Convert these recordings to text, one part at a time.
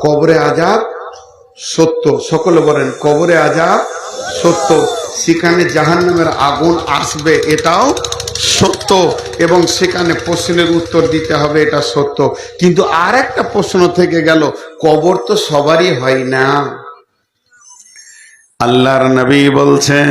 কবরে আজাব, সত্য। সকলে বলেন, কবরে আজাব, সত্য। সেখানে জাহান্নামের আগুন আসবে, এটাও সত্য। এবং সেখানে প্রশ্নের উত্তর দিতে হবে, এটা সত্য। কিন্তু আর একটা প্রশ্ন থেকে গেল, কবর তো সবারই হয় না। আল্লাহর নবী বলছেন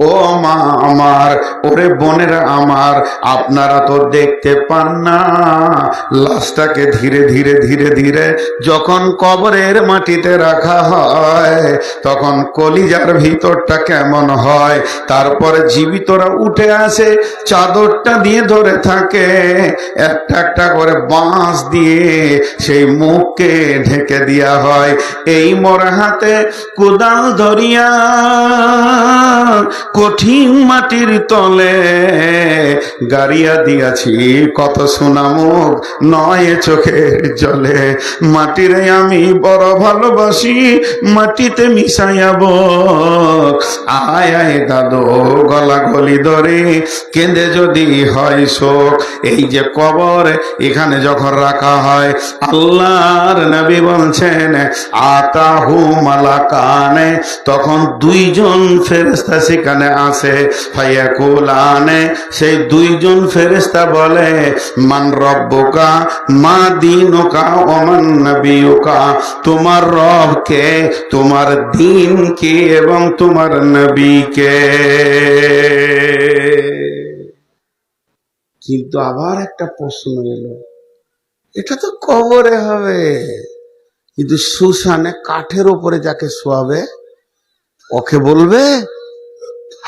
ও মা আমার, ওরে বোনেরা আমার, আপনারা তো দেখতে পান না। লাশটাকে ধীরে ধীরে ধীরে ধীরে যখন কবরের মাটিতে রাখা হয়, তখন কলিজার ভিতরটা কেমন হয়, তারপরে জীবিতরা উঠে আসে, চাদরটা দিয়ে ধরে থাকে, একটা একটা করে বাঁশ দিয়ে সেই মুখকে ঢেকে দেওয়া হয়। এই মরা হাতে কোদাল ধরিয়া কঠিন মাটির তলে গাড়িয়া দিয়াছি, কত সুনামুখ নয় চোখের জলে। মাটিরে আমি বড় ভালোবাসি, মাটিতে মিশাইয়াব আয় আয় দাদু, গলা গলি ধরে কেঁদে যদি হয় শোক। এই যে কবর, এখানে যখন রাখা হয়, আল্লাহর নবী বলছেন, আতাহু মালাকানে। তখন দুইজন ফেরেস্তা সেখানে আসে ফায়াকুলানে, সেই দুইজন ফেরেস্তা বলে, মান রব্বুকা, মা দিনুকা, ওমান নবিয়ুকা, তোমার রব কে তোমার দিন কি এবং তোমার নবী কে কিন্তু আবার একটা প্রশ্ন এলো, এটা তো কবরে হবে। কিন্তু সুশানে কাঠের ওপরে যাকে শোয়াবে, ওকে বলবে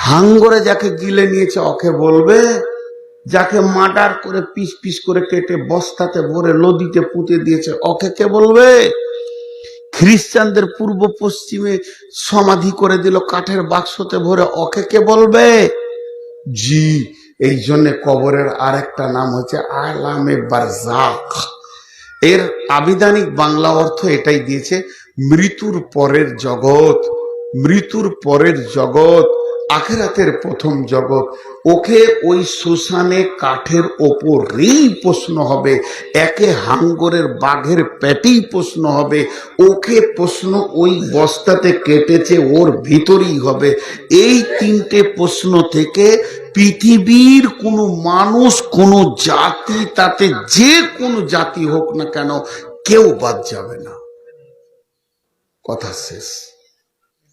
হাঙ্গরে যাকে গিলে নিয়েছে, ওকে বলবে, যাকে মার্ডার করে পিস পিস করে কেটে বস্তাতে ভরে নদীতে পুঁতে দিয়েছে, ওকে কে বলবে? খ্রিস্টানদের পূর্ব পশ্চিমে সমাধি করে দিল কাঠের বাক্সতে ভরে, ওকে কে বলবে? জি, এই জন্য কবরের আরেকটা নাম হচ্ছে আলামে বারজাক এর আবিধানিক বাংলা অর্থ এটাই দিয়েছে, মৃত্যুর পরের জগৎ। মৃত্যুর পরের জগৎ। আখেরাতের প্রথম জগৎ। ওকে ওই শ্মশানে কাঠের ওপরেই প্রশ্ন হবে, একে হাঙ্গরের বাঘের পেটেই প্রশ্ন হবে, ওকে প্রশ্ন ওই বস্তাতে কেটেছে, ওর ভিতরেই হবে। এই তিনটে প্রশ্ন থেকে পৃথিবীর কোনো মানুষ, কোনো জাতি, তাতে যে কোনো জাতি হোক না কেন, কেউ বাদ যাবে না। কথা শেষ।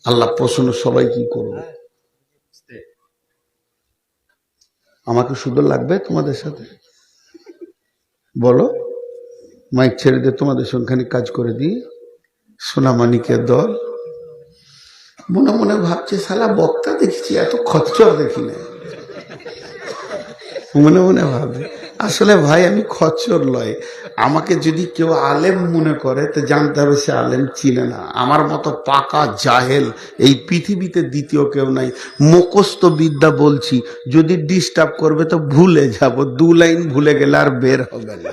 আল্লাহ প্রশ্ন সবাই কি করবে? আমাকে সুন্দর লাগবে তোমাদের সাথে। বলো, মাইক ছেড়ে দিয়ে তোমাদের সঙ্গে কাজ করে দিই। সোনামানিকের দল। মনে মনে ভাবছে সালা বক্তা দেখেছি, এত খচ্চর দেখি না। মনে মনে ভাবে। আসলে ভাই, আমি খচ্চর লয়। আমাকে যদি কেউ আলেম মনে করে, তো জানতে হবে সে আলেম চিনে না। আমার মতো পাকা জাহেল এই পৃথিবীতে দ্বিতীয় কেউ নাই। মুখস্থ বিদ্যা বলছি, যদি ডিস্টার্ব করবে তো ভুলে যাব। দু লাইন ভুলে গেলে আর বের হবে না।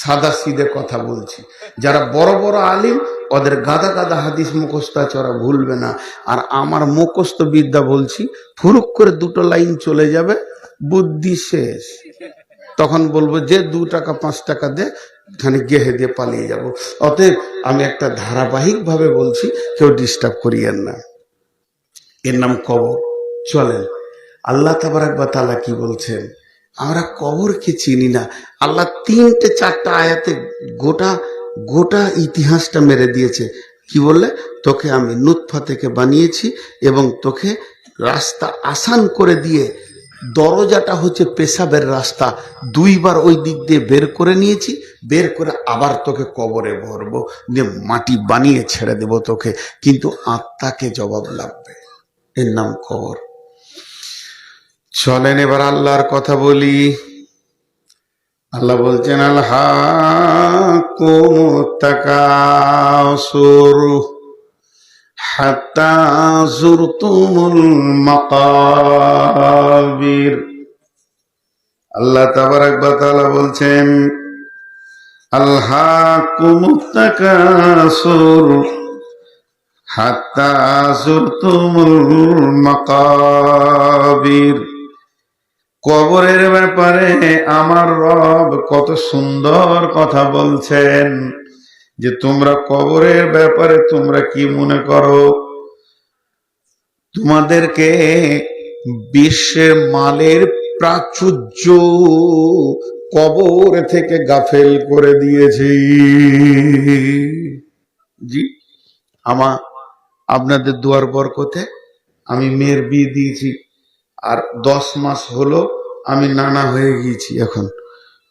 সাদা সিধে কথা বলছি। যারা বড় বড় আলিম, ওদের গাদা গাদা হাদিস মুখস্থ আছে, ওরা ভুলবে না। আর আমার মুখস্থ বিদ্যা বলছি, ফুরুক করে দুটো লাইন চলে যাবে। বুদ্ধি শেষ। তখন বলব, যে দু টাকা, পাঁচ টাকা দে খানে গেহে দিয়ে পালিয়ে যাব। অতএব আমি একটা ধারাবাহিক ভাবে বলছি, কেউ ডিস্টার্ব করিয়েন না। এর নাম কবর। চলেন, আল্লাহ তাবারাক তালা কি বলছেন? আমরা কবরকে চিনি না। আল্লাহ তিনটে, চারটা আয়াতে গোটা গোটা ইতিহাসটা মেরে দিয়েছে। কি বললে? তোকে আমি নুৎফা থেকে বানিয়েছি এবং তোকে রাস্তা আসান করে দিয়ে দরজাটা হচ্ছে পেশাবের রাস্তা। দুইবার ওই দিক দিয়ে বের করে নিয়েছি, বের করে আবার তোকে কবরে ভরবো যে মাটি বানিয়ে ছেড়ে দেব তোকে। কিন্তু আত্মাকে জবাব লাগবে। এর নাম কবর। চলেন এবার আল্লাহর কথা বলি। আল্লাহ বলছেন আল্লাহ কোন তাকাসুর। হাত্তা জুরতুমুল মাকাবির। আল্লাহ তাবারাক ওয়া তালা বলছেন আল্লাহকুমুত তাকাসুর হাত্তা জুরতুমুল মাকাবির। কবরের ব্যাপারে আমার রব কত সুন্দর কথা বলছেন। যে তোমরা কবরের ব্যাপারে তোমরা কি মনে করো? তোমাদেরকে বিশ্বের মালের প্রাচুর্য কবর থেকে গাফেল করে দিয়েছে। জি, আমা, আপনাদের দুয়ার বরকতে আমি মেয়ের বিয়ে দিয়েছি, আর দশ মাস হলো আমি নানা হয়ে গিয়েছি এখন।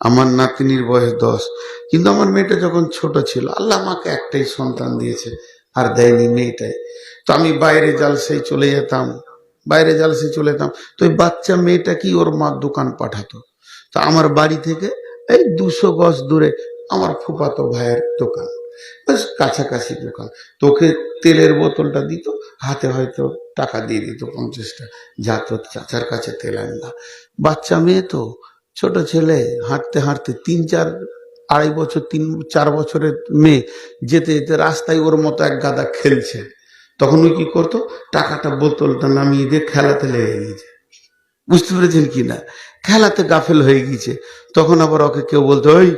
আমার নাতিনির বয়স দশ। কিন্তু আমার মেয়েটা যখন ছোট ছিল, আল্লাহ আমাকে একটাই সন্তান দিয়েছে, আর দেয়নি মেয়েটাই। তো আমি বাইরে জালসাই চলে যেতাম, বাইরে জালসাই চলে যেতাম। তো ওই বাচ্চা মেয়েটা কি ওর মা দোকান পাঠাতো? তা আমার বাড়ি থেকে এই দুশো গজ দূরে আমার ফুপাতো ভাইয়ের দোকান, বেশ কাছাকাছি দোকান। তোকে তেলের বোতলটা দিত, হাতে হয়তো টাকা দিয়ে দিত পঞ্চাশটা যা তোর চাচার কাছে তেল আনলা বাচ্চা মেয়ে তো ছোট ছেলে হাঁটতে হাঁটতে তিন চার, আড়াই বছর, তিন, চার বছরের মেয়ে যেতে যেতে রাস্তায় ওর মতো এক গাদা খেলছে। তখন ওই কি করতো? টাকাটা বোতলটা নামিয়ে দিয়ে খেলাতে লেগে গিয়েছে। বুঝতে পেরেছেন কি না? খেলাতে গাফেল হয়ে গিয়েছে। তখন আবার ওকে কেউ বলতো, ওই,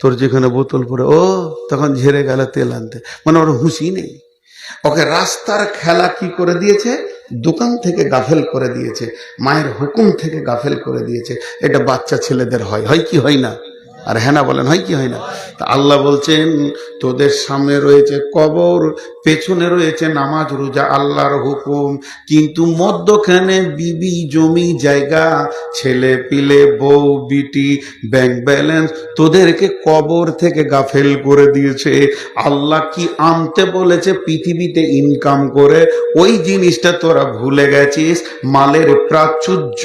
তোর যেখানে বোতল পরে ও, তখন ঝেড়ে গেল তেল আনতে। মানে ওর হুঁশি নেই। ওকে রাস্তার খেলা কি করে দিয়েছে? দোকান থেকে গাফেল করে দিয়েছে, মায়ের হুকুম থেকে গাফেল করে দিয়েছে, এটা বাচ্চা ছেলেদের হয় হয় কি হয় না? আর হ্যাঁ না বলেন, হয় কি, হয় না? তা আল্লাহ বলছেন, তোদের সামনে রয়েছে কবর, পেছনে রয়েছে নামাজ, রোজা, আল্লাহর হুকুম। কিন্তু মধ্যখানে বিবি, জমি, জায়গা, ছেলে পিলে, বউ, বিটি, ব্যাংক ব্যালেন্স তোদেরকে কবর থেকে গাফেল করে দিয়েছে। আল্লাহ কি আনতে বলেছে পৃথিবীতে ইনকাম করে? ওই জিনিসটা তোরা ভুলে গেছিস? মালের প্রাচুর্য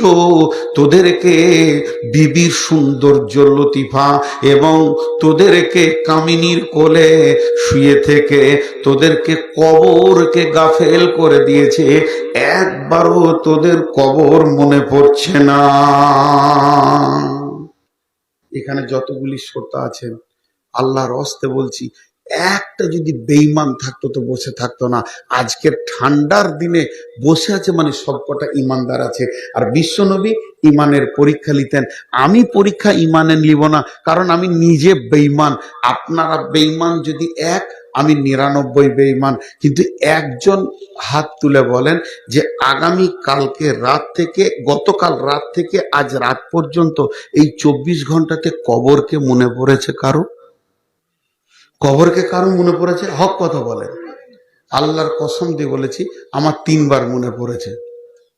তোদেরকে বিবির সৌন্দর্য, লতিফা এবং তোদেরকে কামিনীর কোলে শুয়ে থেকে তোদেরকে কবরকে গাফেল করে দিয়েছে। একবারও তোদের কবর মনে পড়ছে না। এখানে যতগুলি শ্রোতা আছেন, আল্লাহর অস্তে বলছি একটা যদি বেইমান থাকতো তো বসে থাকতো না। আজকের ঠান্ডার দিনে বসে আছে মানে সবকটা ইমানদার আছে। আর বিশ্বনবী ইমানের পরীক্ষা নিতেন আমি পরীক্ষা ইমানের নিব না, কারণ আমি নিজে বেইমান আপনারা বেইমান যদি এক, আমি নিরানব্বই বেইমান কিন্তু একজন হাত তুলে বলেন যে, আগামী কালকে রাত থেকে, গতকাল রাত থেকে, আজ রাত পর্যন্ত এই চব্বিশ ঘন্টাতে কবরকে মনে পড়েছে কারও? কবরকে কারও মনে পড়েছে? হক কথা বলেন আল্লাহর কসম দিয়ে বলেছি, আমার তিনবার মনে পড়েছে।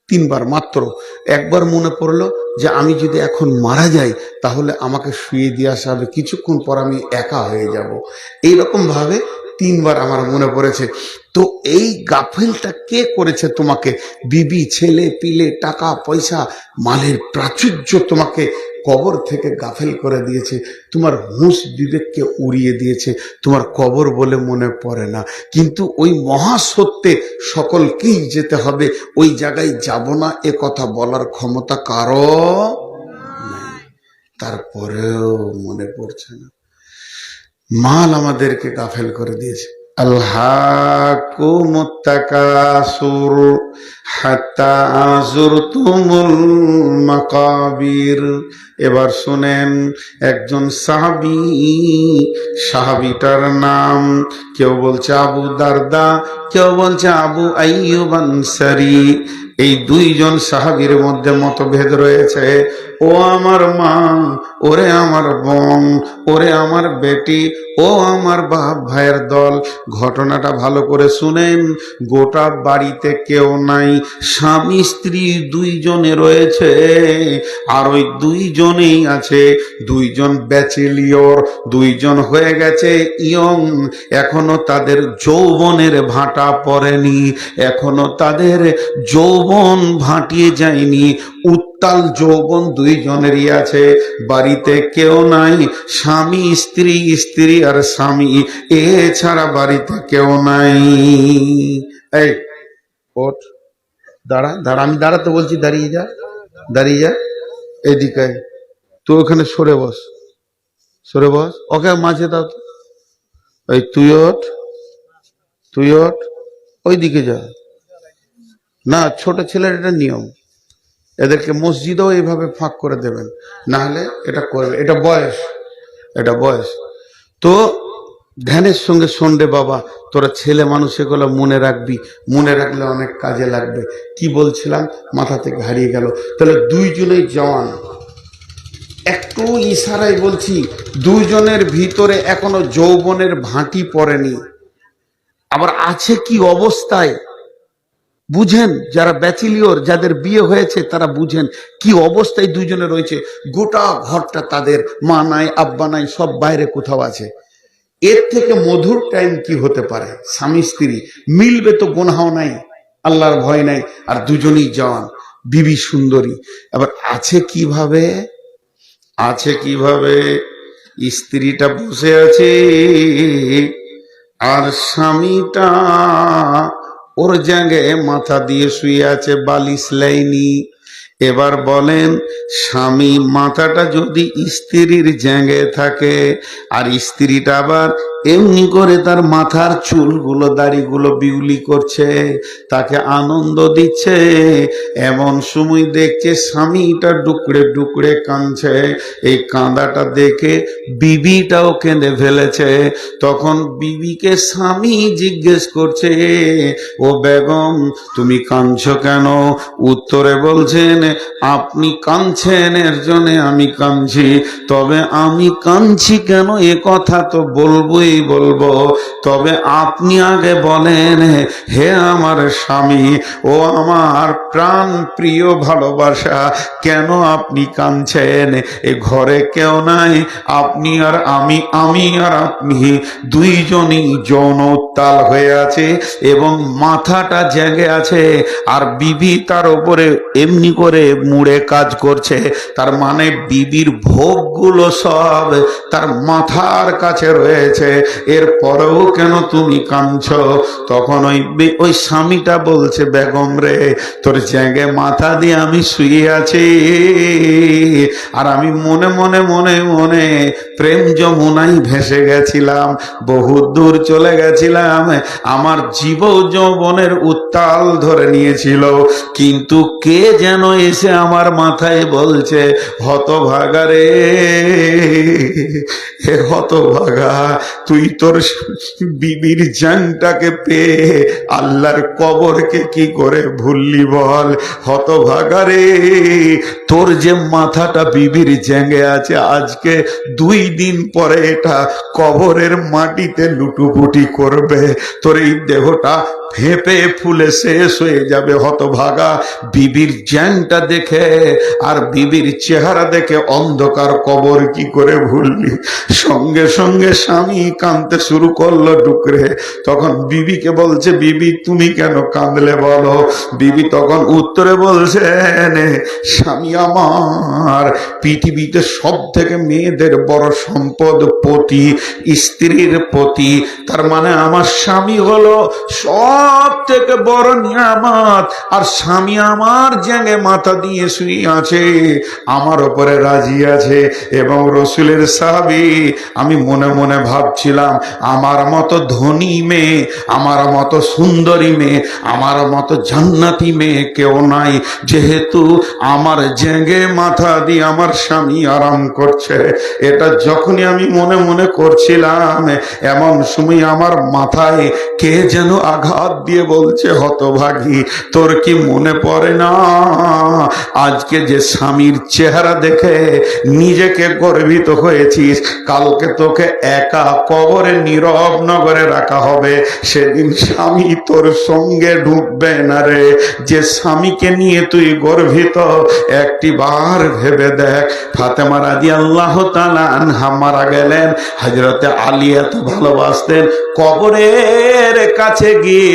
তিনবার মাত্র। একবার মনে পড়ল যে আমি যদি এখন মারা যাই, তাহলে আমাকে শুয়ে দিয়ে আসা হবে। কিছুক্ষণ পর আমি একা হয়ে যাব। এইরকম ভাবে তিনবার আমার মনে পড়েছে। তো এই গাফেলটা কে করেছে তোমাকে? বিবি, ছেলে, পিলে, টাকা, পয়সা, মালের প্রাচুর্য তোমাকে কবর থেকে গাফেল করে দিয়েছে। তোমার হুঁশ বিবেককে উড়িয়ে দিয়েছে। তোমার কবর বলে মনে পড়ে না। কিন্তু ওই মহাসত্যে সকলকেই যেতে হবে। ওই জায়গায় যাব না, এ কথা বলার ক্ষমতা কারও তারপরেও মনে পড়ছে না। মাল আমাদেরকে গাফেল করে দিয়েছে। আল্লাহ কুমুত্তাকাসুর হাত্তা জুরতুমুল মাকাবির। এবার শুনেন, একজন সাহাবি, সাহাবিটার নাম, কেউ বলছে আবু দারদা, কেউ বলছে আবু আইয়ুব আনসারি এই দুইজন সাহাবীর মধ্যে মতভেদ রয়েছে। ও আমার মা ওরে আমার বোন, ওরে আমার বেটি, ও আমার বাপ ভাইয়ের দল। ঘটনাটা ভালো করে শুনেন, গোটা বাড়িতে কেউ নাই। স্বামী, স্ত্রী দুইজনে রয়েছে, আর ওই দুইজনেই আছে। দুইজন ব্যাচেলিয়র, দুইজন হয়ে গেছে ইয়ং। এখনও তাদের যৌবনের ভাটা পড়েনি, এখনও তাদের যৌবন ভাটিয়ে যায়নি। উত্তাপ উত্তাল যৌবন দুইজনেরই আছে। বাড়িতে কেউ নাই, স্বামী, স্ত্রী স্ত্রী আর স্বামী। এছাড়া বাড়িতে কেউ নাই। এই, ওঠ। দাঁড়া দাঁড়া, আমি দাঁড়াতে বলছি, দাঁড়িয়ে যা দাঁড়িয়ে যা। এদিকে তুই ওখানে সরে বস সরে বস। ওকে, মাঝে দাও তো। এই, তুই ওঠ তুই ওঠ। ওই দিকে যা। না, ছোট ছেলের এটা নিয়ম। এদেরকে মসজিদেও এইভাবে ফাঁক করে দেবেন। না হলে এটা করবে। এটা বয়স। এটা বয়স। তো ধ্যানের সঙ্গে সন্ডে বাবা, তোরা ছেলে মানুষ এগুলো মনে রাখবি। মনে রাখলে অনেক কাজে লাগবে। কি বলছিলাম? মাথা থেকে হারিয়ে গেল। তাহলে দুইজনেই জওয়ান। একটু ইশারায় বলছি, দুইজনের ভিতরে এখনও যৌবনের ভাঁটি পড়েনি। আবার আছে কি অবস্থায়? বুঝেন যারা ব্যাচিলিয়র, যাদের বিয়ে হয়েছে, তারা বুঝেন কি অবস্থায় দুইজনে রয়েছে। গোটা ঘরটা তাদের মা নাই, আব্বা নাই, সব বাইরে কোথাও আছে। এর থেকে মধুর টাইম কি হতে পারে? স্বামী, স্ত্রী, মিলবে তো গোনাও নাই, আল্লাহর ভয় নাই, আর দুজনেই জওয়ান, বিবি সুন্দরী। আবার আছে কীভাবে? আছে কীভাবে? স্ত্রীটা বসে আছে, আর স্বামীটা ওর জায়গায় মাথা দিয়ে শুয়ে আছে বালিশ লাইনি এবার বলেন, স্বামী, মাথাটা যদি স্ত্রীর জায়গায় থাকে, আর স্ত্রীটা আবার এমনি করে তার মাথার চুলগুলো, দাড়িগুলো বিউলি করছে, তাকে আনন্দ দিচ্ছে, এমন সময় দেখছে স্বামীটা ডুকরে ডুকরে কাঁদছে, এই কাঁদাটা দেখে বিবিটাও কেঁদে ফেলেছে। তখন বিবিকে স্বামী জিজ্ঞেস করছে, ও বেগম, তুমি কাঁদছো কেন? উত্তরে বলছেন আপনি কাঁদছেন, এর জন্য আমি কাঁদছি। তবে আমি কাঁদছি কেন? এ কথা তো বলবোই বলব। তবে আপনি আগে বলেন, হে আমার স্বামী, ও আমার প্রাণ প্রিয় ভালোবাসা, কেন আপনি কাঁদছেন? এ ঘরে কেউ নাই, আপনি আর আমি আমি আর আপনি। দুইজনই যৌন উত্তাল হয়ে আছে এবং মাথাটা জেগে আছে, আর বিবি তার উপরে এমনি করে মুড়ে কাজ করছে, তার মানে বিবির ভোগগুলো সব তার মাথার কাছে রয়েছে। এর পরেও কেন তুমি কাঁদছ? তখন ওই ওই স্বামীটা বলছে, বেগম রে, তোর জায়গায় মাথা দিয়ে আমি শুয়ে আছি। আর আমি মনে মনে মনে মনে প্রেম যমুনাই ভেসে গেছিলাম বহু দূর চলে গেছিলাম, আমার জীব যৌবনের উত্তাল ধরে নিয়েছিল। কিন্তু কে যেন এসে আমার মাথায় বলছে, হতভাগা রে, হে হতভাগা, তুই তোর বিবির জানটাকে পেয়ে আল্লাহর কবরকে কি করে ভুললি বল? হতভাগা রে, তোর যে মাথাটা বিবির জ্যাঙ্গে আছে, আজকে দুই দিন পরে এটা কবরের মাটিতে লুটুপুটি করবে। তোর এই দেহটা ফেঁপে ফুলে শেষ হয়ে যাবে হতভাগা। বিবির জ্যাংটা দেখে আর বিবির চেহারা দেখে অন্ধকার কবর কি করে ভুললি? সঙ্গে সঙ্গে স্বামী কাঁদতে শুরু করল ডুকরে। তখন বিবিকে বলছে, বিবি, তুমি কেন কাঁদলে বলো? বিবি তখন উত্তরে বলছেন স্বামী আমার, পৃথিবীতে সব থেকে মেয়েদের বড় সম্পদ পতি, স্ত্রীর পতি। তার মানে আমার স্বামী হলো সব থেকে বড় নিয়ামত। আর স্বামী আমার জেগে মাথা দিয়ে শুয়ে আছে, আমার ওপরে রাজি আছে এবং রসুলের সাহাবি, আমি মনে মনে ভাবছিলাম, আমার মতো ধনী মেয়ে, আমার মতো সুন্দরী মেয়ে, আমার মতো জান্নাতি মেয়ে কেউ নাই। যেহেতু আমার জেগে মাথা দিয়ে আমার স্বামী আরাম করছে, এটা যখনই আমি মনে মনে করছিলাম, এমন সময় আমার মাথায় কে যেন আঘাত দিয়ে বলছে, হতভাগী, তোর কি মনে পড়ে না? আজকে যে স্বামীর চেহারা দেখে নিজেকে গর্বিত হয়েছিস, কালকে তোকে একা কবরে নীরব নগরে রাখা হবে। সেদিন স্বামী তোর সঙ্গে ঢুকবে না রে। যে স্বামীকে নিয়ে তুই গর্বিত, একটি বার ভেবে দেখ। ফাতেমা রাজি আল্লাহ আনহা মারা গেলেন। হজরতে আলী এত ভালোবাসতেন, কবরের কাছে গিয়ে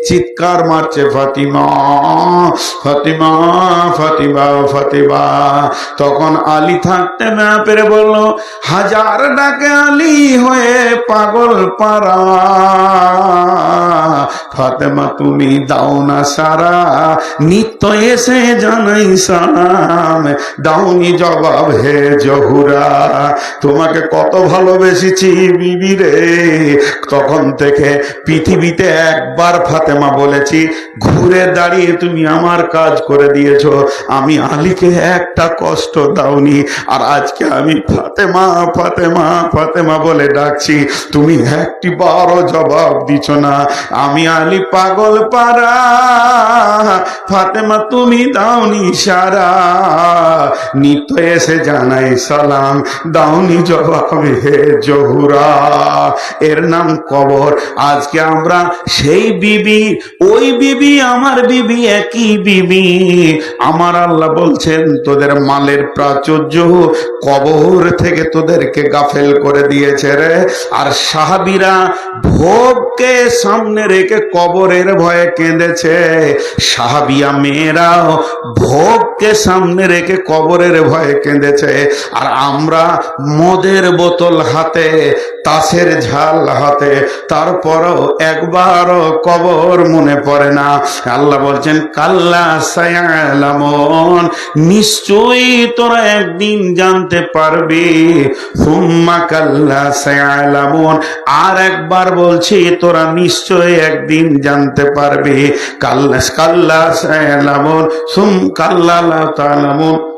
চিৎকার মারছে, ফাতিমা ফাতিমা ফাতিমা ফাতিমা। তখন আলী থাকতে না পেরে বলল, হাজার ডাকে আলী হয়ে পাগল পারা ফাতেমা, তুমি দাও না সারা, নিত্য এসে জানাই সালাম। দাউনি জবাব, হে জহুরা, তোমাকে কত ভালোবেসেছি বিবি রে। তখন থেকে পৃথিবীতে একবার ফাতেমা বলেছি, ঘুরে দাঁড়িয়ে তুমি আমার কাজ করে দিয়েছ। আমি আলীকে একটা কষ্ট দাওনি, আর আজকে আমি ফাতেমা ফাতেমা ফাতেমা বলে ডাকছি। তুমি একটি বারো জবাব দিছ না। আমি আলী পাগল পারা ফাতেমা তুমি দাওনি সারা। নিত্য এসে জানাই সালাম, দাওনি জবাব হে জহুরা। এর নাম কবর। আজকে আমরা সেই বিবি ওই বিবি, আমার বিবি, একই বিবি। আমার আল্লাহ বলছেন, তোদের মালের প্রাচুর্য কবর থেকে তোদেরকে গাফেল করে দিয়েছে রে। আর সাহাবিরা ভোগকে সামনে রেখে কবরের ভয়ে কেঁদেছে। সাহাবিয়া মেয়েরাও ভোগকে সামনে রেখে কবরের ভয়ে কেঁদেছে। আর আমরা মদের বোতল হাতে, তাসের ঝাল হাতে, তারপরও একবারও কবর মনে পড়ে না। আল্লাহ বলছেন, কাল্লা সায়ালামন, নিশ্চয়ই তোরা একদিন জানতে পারবি। হুম্মা কাল্লা সায়ালামন, আর একবার বলছি, তোরা নিশ্চয়ই একদিন জানতে পারবে। কাল্লা কাল্লা সায়ালামন, সুম কাল্লা তালামুন।